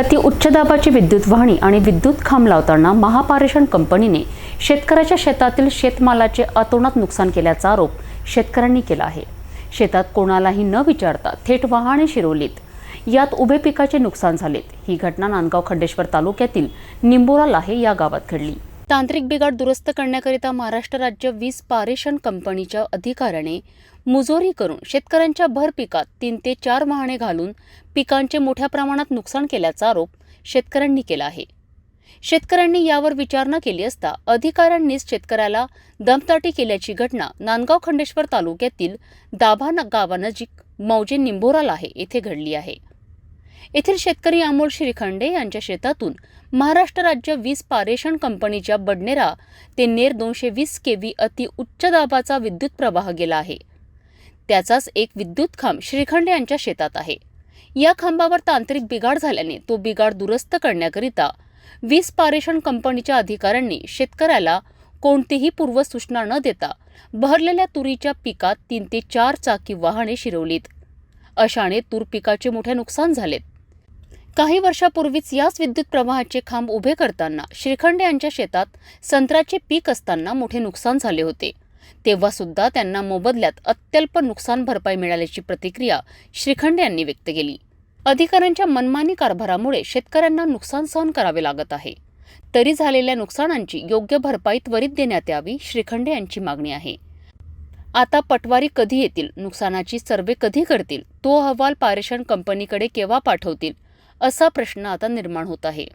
अति उच्च दाबाची विद्युत वाहणी आणि विद्युत खांब लावताना महापारेषण कंपनीने शेतकऱ्याच्या शेतातील शेतमालाचे अतोनात नुकसान केल्याचा आरोप शेतकऱ्यांनी केला आहे. शेतात कोणालाही न विचारता थेट वाहने शिरवलीत. यात उभे पिकाचे नुकसान झालेत. ही घटना नांदगाव खंडेश्वर तालुक्यातील निंबोरा लाहे या गावात घडली. तांत्रिक बिघाड दुरुस्त करण्याकरिता महाराष्ट्र राज्य वीज पारेषण कंपनीच्या अधिकाऱ्याने मुजोरी करून शेतकऱ्यांच्या भर पिकात तीन ते चार वाहने घालून पिकांचे मोठ्या प्रमाणात नुकसान केल्याचा आरोप शेतकऱ्यांनी केला आहे. शेतकऱ्यांनी यावर विचारणा केली असता अधिकाऱ्यांनीच शेतकऱ्याला दमदाटी केल्याची घटना नांदगाव खंडेश्वर तालुक्यातील दाभा गावानजीक मौजे निंभोराला आहे येथे घडली आहे. येथील शेतकरी अमोल श्रीखंडे यांच्या शेतातून महाराष्ट्र राज्य वीज पारेषण कंपनीच्या बडनेरा ते नेर दोनशे वीस केव्ही अति उच्च दाबाचा विद्युत प्रवाह गेला आहे. त्याचाच एक विद्युत खांब श्रीखंडे यांच्या शेतात आहे. या खांबावर तांत्रिक बिघाड झाल्याने तो बिघाड दुरुस्त करण्याकरिता वीज पारेषण कंपनीच्या अधिकाऱ्यांनी शेतकऱ्याला कोणतीही पूर्वसूचना न देता बहरलेल्या तुरीच्या पिकात तीन ते चार चाकी वाहने शिरवलीत. अशाने तूर पिकाचे मोठे नुकसान झालेत काही वर्षापूर्वीच याच विद्युत प्रवाहाचे खांब उभे करताना श्रीखंडे यांच्या शेतात संत्र्याचे पीक असताना मोठे नुकसान झाले होते. तेव्हा सुद्धा त्यांना मोबदल्यात अत्यल्प नुकसान भरपाई मिळाल्याची प्रतिक्रिया श्रीखंडे यांनी व्यक्त केली. अधिकाऱ्यांच्या मनमानी कारभारामुळे शेतकऱ्यांना नुकसान सहन करावे लागत आहे. तरी झालेल्या नुकसानांची योग्य भरपाई त्वरित देण्यात यावी श्रीखंडे यांची मागणी आहे. आता पटवारी कधी येतील? नुकसानाची सर्वे कधी करतील? तो अहवाल पारेषण कंपनीकडे केव्हा पाठवतील? असा प्रश्न आता निर्माण होत आहे.